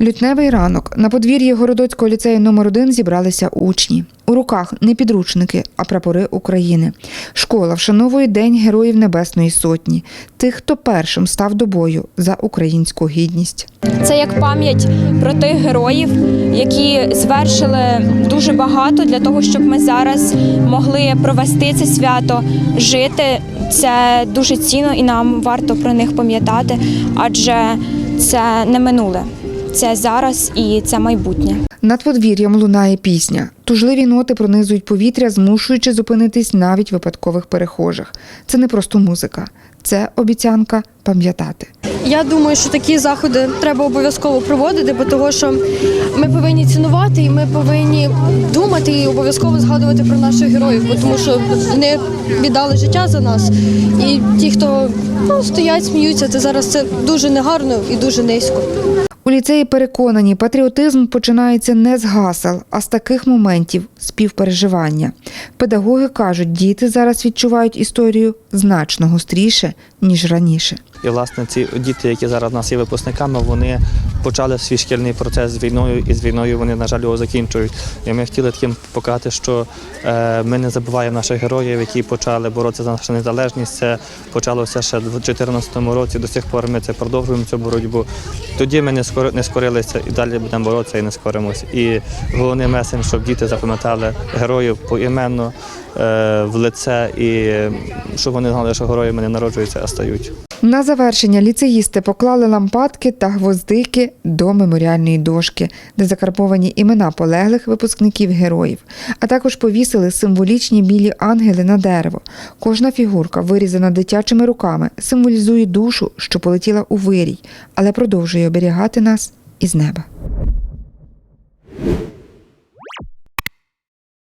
Лютневий ранок на подвір'ї Городоцького ліцею номер 1 зібралися учні. У руках не підручники, а прапори України. Школа вшановує День Героїв Небесної Сотні, тих, хто першим став до бою за українську гідність. Це як пам'ять про тих героїв, які звершили дуже багато для того, щоб ми зараз могли провести це свято, жити. Це дуже цінно і нам варто про них пам'ятати, адже це не минуле, це зараз і це майбутнє. Над подвір'ям лунає пісня. Тужливі ноти пронизують повітря, змушуючи зупинитись навіть випадкових перехожих. Це не просто музика, це обіцянка пам'ятати. Я думаю, що такі заходи треба обов'язково проводити, бо того, що ми повинні цінувати і ми повинні думати і обов'язково згадувати про наших героїв, бо тому що вони віддали життя за нас. І ті, хто ну, стоять, сміються, це зараз це дуже негарно і дуже низько. У ліцеї переконані, патріотизм починається не з гасел, а з таких моментів співпереживання. Педагоги кажуть, діти зараз відчувають історію значно гостріше, ніж раніше. І власне ці діти, які зараз у нас є випускниками, вони почали свій шкільний процес з війною, і з війною вони, на жаль, його закінчують. І ми хотіли таким показати, що е, ми не забуваємо наших героїв, які почали боротися за нашу незалежність. Це почалося ще в 2014 році. До сих пор ми це продовжуємо цю боротьбу. Тоді ми не скори- не скорилися і далі будемо боротися і не скоримося. І головний меседж, щоб діти запам'ятали героїв поіменно е, в лице, і щоб вони знали, що героями не народжуються, а стають. На завершення ліцеїсти поклали лампадки та гвоздики до меморіальної дошки, де закарбовані імена полеглих випускників героїв, а також повісили символічні білі ангели на дерево. Кожна фігурка, вирізана дитячими руками, символізує душу, що полетіла у вирій, але продовжує оберігати нас із неба.